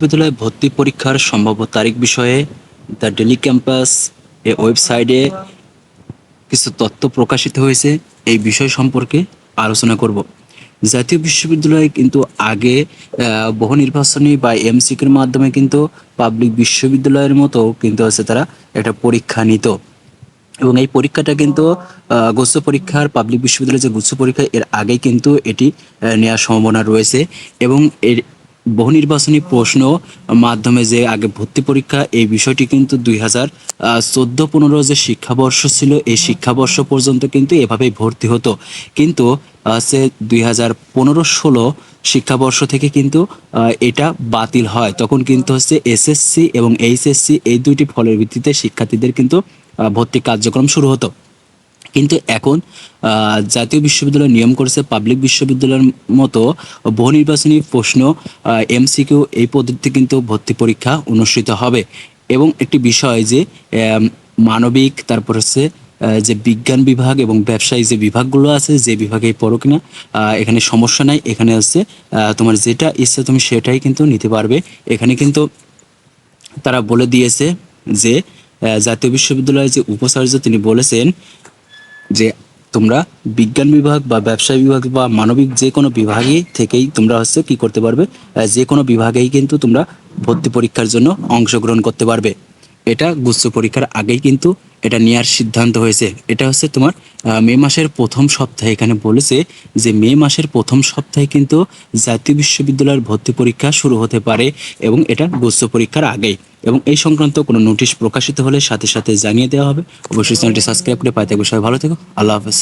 বিশ্ববিদ্যালয়ে ভর্তি পরীক্ষার সম্ভাব্য তারিখ বিষয়ে দ্য ডেলি ক্যাম্পাস এ ওয়েবসাইটে কিছু তথ্য প্রকাশিত হয়েছে। এই বিষয় সম্পর্কে আলোচনা করব। জাতীয় বিশ্ববিদ্যালয় কিন্তু আগে বহু নির্বাচনী বা এমসিকিউর মাধ্যমে কিন্তু পাবলিক বিশ্ববিদ্যালয়ের মতো কিন্তু হচ্ছে তারা একটা পরীক্ষা নিত। এবং এই পরীক্ষাটা কিন্তু গুচ্ছ পরীক্ষার, পাবলিক বিশ্ববিদ্যালয়ের যে গুচ্ছ পরীক্ষা, এর আগে কিন্তু এটি নেওয়ার সম্ভাবনা রয়েছে। এবং এর বহু নির্বাচনী প্রশ্ন মাধ্যমে যে আগে ভর্তি পরীক্ষা, এই বিষয়টি কিন্তু দুই হাজার চোদ্দ পনেরো যে শিক্ষাবর্ষ ছিল, এই শিক্ষাবর্ষ পর্যন্ত কিন্তু এভাবেই ভর্তি হতো। কিন্তু সে দুই হাজার পনেরো ষোলো শিক্ষাবর্ষ থেকে কিন্তু এটা বাতিল হয়। তখন কিন্তু হচ্ছে এসএসসি এবং এইচএসসি এই দুইটি ফলের ভিত্তিতে শিক্ষার্থীদের কিন্তু ভর্তি কার্যক্রম শুরু হতো। কিন্তু এখন জাতীয় বিশ্ববিদ্যালয় নিয়ম করেছে পাবলিক বিশ্ববিদ্যালয়ের মতো বহু নির্বাচনী প্রশ্ন এমসিকিউ এই পদ্ধতিতে কিন্তু ভর্তি পরীক্ষা অনুষ্ঠিত হবে। এবং একটি বিষয় যে মানবিক, তারপর হচ্ছে যে বিজ্ঞান বিভাগ এবং ব্যবসায়ী যে বিভাগগুলো আছে, যে বিভাগে পড়ো কিনা এখানে সমস্যা নাই। এখানে হচ্ছে তোমার যেটা ইচ্ছা তুমি সেটাই কিন্তু নিতে পারবে। এখানে কিন্তু তারা বলে দিয়েছে যে জাতীয় বিশ্ববিদ্যালয়ের যে উপাচার্য তিনি বলেছেন যে তোমরা বিজ্ঞান বিভাগ বা ব্যবসা বিভাগ বা মানবিক যে কোনো বিভাগে থেকেই তোমরা হচ্ছে কি করতে পারবে? যে কোনো বিভাগেই কিন্তু তোমরা ভর্তি পরীক্ষার জন্য অংশগ্রহণ করতে পারবে। এটা গুচ্ছ পরীক্ষার আগেই কিন্তু এটা নেওয়ার সিদ্ধান্ত হয়েছে। এটা হচ্ছে তোমার মে মাসের প্রথম সপ্তাহে। এখানে বলেছে যে মে মাসের প্রথম সপ্তাহে কিন্তু জাতীয় বিশ্ববিদ্যালয়ের ভর্তি পরীক্ষা শুরু হতে পারে এবং এটা গুচ্ছ পরীক্ষার আগেই। এবং এই সংক্রান্ত কোনো নোটিশ প্রকাশিত হলে সাথে সাথে জানিয়ে দেওয়া হবে। অবশ্যই চ্যানেলটি সাবস্ক্রাইব করে পাই থাকবে। সবাই ভালো থেকো। আল্লাহ হাফেজ।